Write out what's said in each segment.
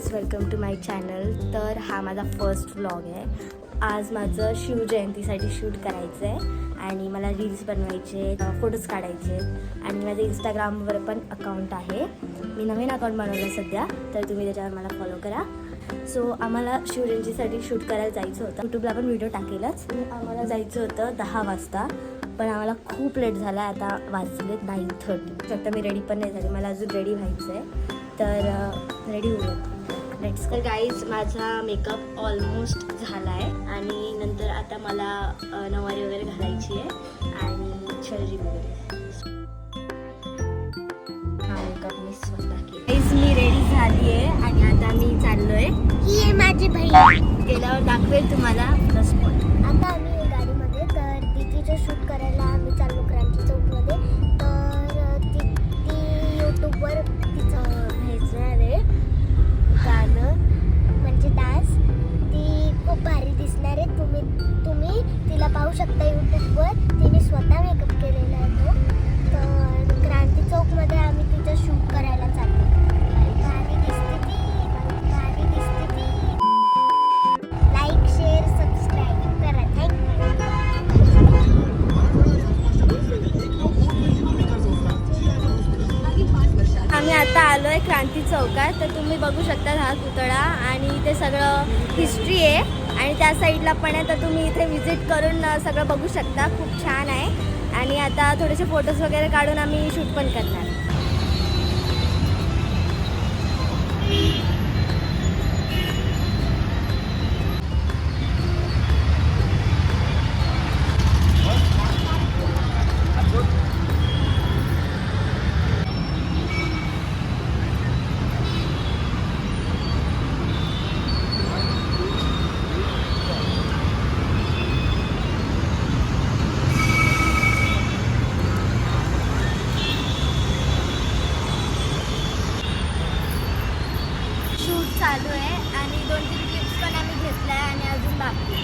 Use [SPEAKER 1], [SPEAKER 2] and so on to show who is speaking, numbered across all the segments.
[SPEAKER 1] Guys welcome to my channel तर हा माझा फर्स्ट व्लॉग आहे. आज माझं शिवजयंतीसाठी शूट करायचं आहे आणि मला रील्स बनवायचे फोटोज काढायचे आणि माझं इंस्टाग्रामवर पण अकाउंट आहे. मी नवीन अकाउंट बनवलं सध्या तर तुम्ही त्याच्यावर मला फॉलो करा. सो आम्हाला शिवजयंतीसाठी शूट करायला जायचं होतं. यूट्यूबला पण व्हिडिओ टाकेलच. आम्हाला जायचं होतं दहा वाजता. पण आम्हाला खूप लेट झाला आता वाजले नाईन थर्टी आता मी रेडी पण नाही झाली. मला अजून रेडी व्हायचं आहे तर रेडी होऊयात लेट्स तर गाईज माझा मेकअप ऑलमोस्ट झाला आहे आणि नंतर आता मला अ, नऊवारी वगैरे घालायची आहे. आणि ज्वेलरी वगैरे. हा मेकअप मी स्वतः केला गाईज मी रेडी झाली आहे आणि आता मी चाललो आहे
[SPEAKER 2] ही आहे माझी बहीण.
[SPEAKER 1] गेल्यावर दाखवेल तुम्हाला. प्लस
[SPEAKER 2] पाहू शकता यूट्यूबवर तिने स्वतः मेकअप केलेला आहे तो. तर क्रांती चौकमध्ये आम्ही तिचं शूट करायला चाललो. लाईक शेअर सबस्क्राईब करा. थँक्यू
[SPEAKER 1] आम्ही आता आलो आहे क्रांती चौकात. तर तुम्ही बघू शकता हा पुतळा आणि इथे सगळं हिस्ट्री आहे. आणि त्या साईडला पण आहे तर तुम्ही इथे व्हिजिट करून सगळं बघू शकता. खूप छान आहे. आणि आता थोडेसे फोटोज वगैरे काढून आम्ही शूट पण करणार. आहे आणि अजून बाकी.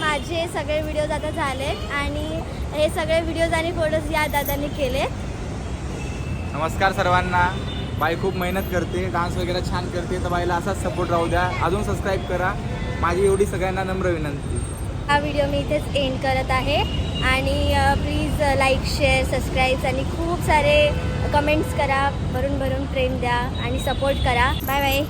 [SPEAKER 1] माझे सगळे व्हिडिओज आता झालेत आणि हे सगळे व्हिडिओज आणि फोटोज या दादांनी केले.
[SPEAKER 3] नमस्कार सर्वांना. बाई खूप मेहनत करते डान्स वगैरे छान करते तर बाईला असाच सपोर्ट राहू द्या. अजून सबस्क्राईब करा. माझी एवढी सगळ्यांना नम्र विनंती.
[SPEAKER 1] हा व्हिडिओ मी इथेच एंड करत आहे. आणि प्लीज लाईक शेअर सबस्क्राईब आणि खूप सारे कमेंट्स करा. भरून भरून प्रेम द्या आणि सपोर्ट करा. Bye bye